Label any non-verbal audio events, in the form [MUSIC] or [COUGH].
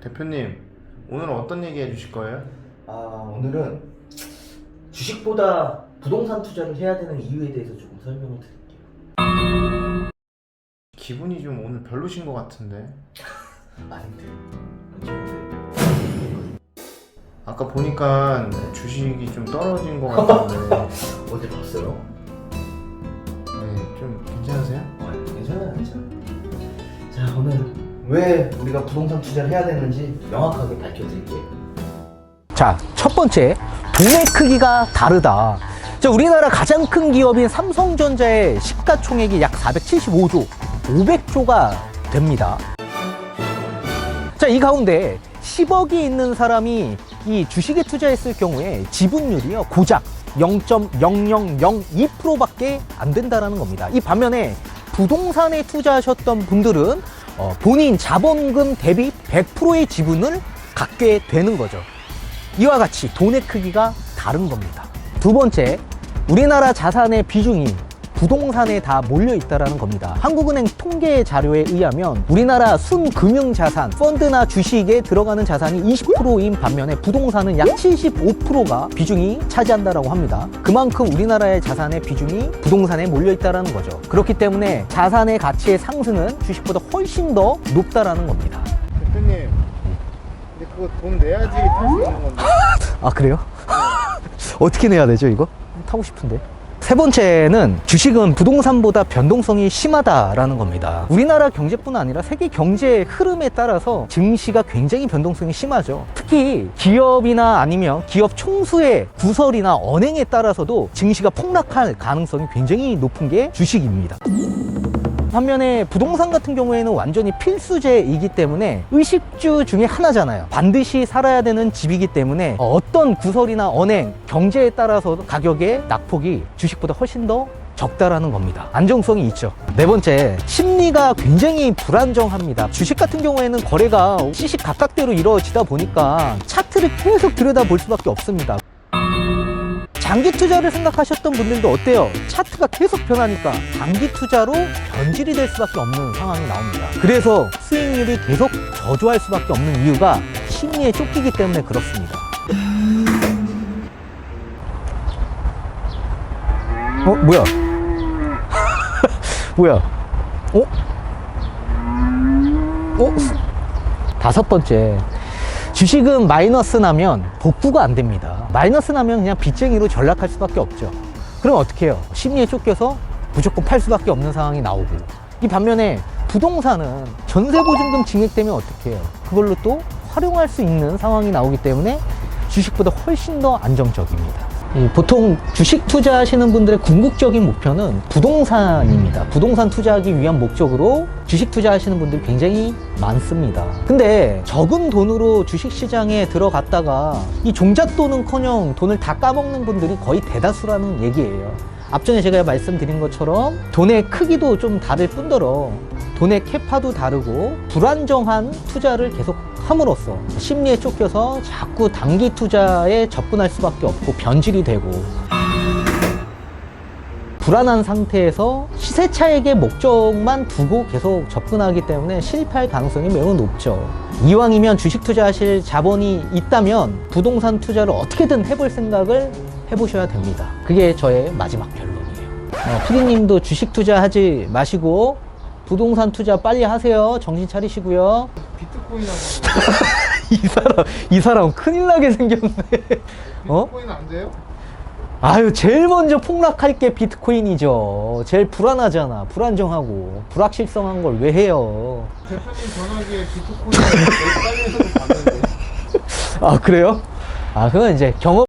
대표님 오늘은 어떤 얘기 해주실 거예요? 아 오늘은 주식보다 부동산 투자를 해야 되는 이유에 대해서 조금 설명을 드릴게요. 기분이 좀 오늘 별로신 것 같은데 [LAUGHS] 아닌데. 아까 보니까 주식이 좀 떨어진 것 같은데 [LAUGHS] 어제 봤어요? 네, 좀 괜찮으세요? 아, 괜찮아요, 괜찮아요. 자 오늘 왜 우리가 부동산 투자를 해야 되는지 명확하게 밝혀드릴게요. 자, 첫 번째, 돈의 크기가 다르다. 자, 우리나라 가장 큰 기업인 삼성전자의 시가총액이 약 475조, 500조가 됩니다. 자, 이 가운데 10억이 있는 사람이 이 주식에 투자했을 경우에 지분율이요, 고작 0.0002%밖에 안 된다라는 겁니다. 이 반면에 부동산에 투자하셨던 분들은 어, 본인 자본금 대비 100%의 지분을 갖게 되는 거죠. 이와 같이 돈의 크기가 다른 겁니다. 두 번째, 우리나라 자산의 비중이 부동산에 다 몰려 있다라는 겁니다. 한국은행 통계 자료에 의하면 우리나라 순금융 자산, 펀드나 주식에 들어가는 자산이 20%인 반면에 부동산은 약 75%가 비중이 차지한다라고 합니다. 그만큼 우리나라의 자산의 비중이 부동산에 몰려 있다라는 거죠. 그렇기 때문에 자산의 가치의 상승은 주식보다 훨씬 더 높다라는 겁니다. 대표님 근데 그거 돈 내야지 탈 수 있는 건데 아 그래요? [LAUGHS] 어떻게 내야 되죠 이거? 타고 싶은데 세 번째는 주식은 부동산보다 변동성이 심하다라는 겁니다. 우리나라 경제뿐 아니라 세계 경제의 흐름에 따라서 증시가 굉장히 변동성이 심하죠. 특히 기업이나 아니면 기업 총수의 구설이나 언행에 따라서도 증시가 폭락할 가능성이 굉장히 높은 게 주식입니다. 반면에 부동산 같은 경우에는 완전히 필수제이기 때문에 의식주 중에 하나잖아요. 반드시 살아야 되는 집이기 때문에 어떤 구설이나 언행, 경제에 따라서 가격의 낙폭이 주식보다 훨씬 더 적다라는 겁니다. 안정성이 있죠. 네 번째, 심리가 굉장히 불안정합니다. 주식 같은 경우에는 거래가 시시 각각대로 이루어지다 보니까 차트를 계속 들여다볼 수밖에 없습니다. 장기 투자를 생각하셨던 분들도 어때요? 차트가 계속 변하니까 장기 투자로 변질이 될 수밖에 없는 상황이 나옵니다. 그래서 수익률이 계속 저조할 수밖에 없는 이유가 심리에 쫓기기 때문에 그렇습니다. 어, 뭐야? [LAUGHS] 뭐야? 어? 어? 다섯 번째. 주식은 마이너스 나면 복구가 안 됩니다. 마이너스 나면 그냥 빚쟁이로 전락할 수밖에 없죠. 그럼 어떻게 해요? 심리에 쫓겨서 무조건 팔 수밖에 없는 상황이 나오고. 이 반면에 부동산은 전세보증금 증액되면 어떻게 해요? 그걸로 또 활용할 수 있는 상황이 나오기 때문에 주식보다 훨씬 더 안정적입니다. 이 보통 주식 투자하시는 분들의 궁극적인 목표는 부동산입니다. 부동산 투자하기 위한 목적으로 주식 투자하시는 분들이 굉장히 많습니다. 근데 적은 돈으로 주식 시장에 들어갔다가 이 종잣돈은커녕 돈을 다 까먹는 분들이 거의 대다수라는 얘기예요. 앞전에 제가 말씀드린 것처럼 돈의 크기도 좀 다를 뿐더러 돈의 캐파도 다르고 불안정한 투자를 계속 함으로써 심리에 쫓겨서 자꾸 단기 투자에 접근할 수밖에 없고 변질이 되고 불안한 상태에서 시세 차익의 목적만 두고 계속 접근하기 때문에 실패할 가능성이 매우 높죠. 이왕이면 주식 투자하실 자본이 있다면 부동산 투자를 어떻게든 해볼 생각을 해보셔야 됩니다. 그게 저의 마지막 결론이에요. 어, 피디님도 주식 투자하지 마시고 부동산 투자 빨리 하세요. 정신 차리시고요. 비트코인하고 [LAUGHS] 이 사람, 이 사람 큰일 나게 생겼네. 어? 비트코인 안 돼요? 아유, 제일 먼저 폭락할 게 비트코인이죠. 제일 불안하잖아. 불안정하고. 불확실성한 걸 왜 해요? 대표님 전화기에 비트코인 [LAUGHS] 빨리 해서 봤는데 아, 그래요? 아, 그건 이제 경험.